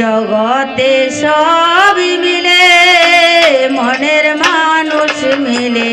জগতে সব মিলে মনের মানুষ মিলে।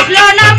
আসলো না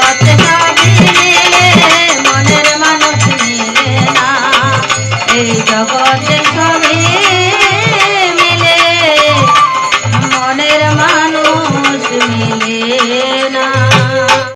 জগতে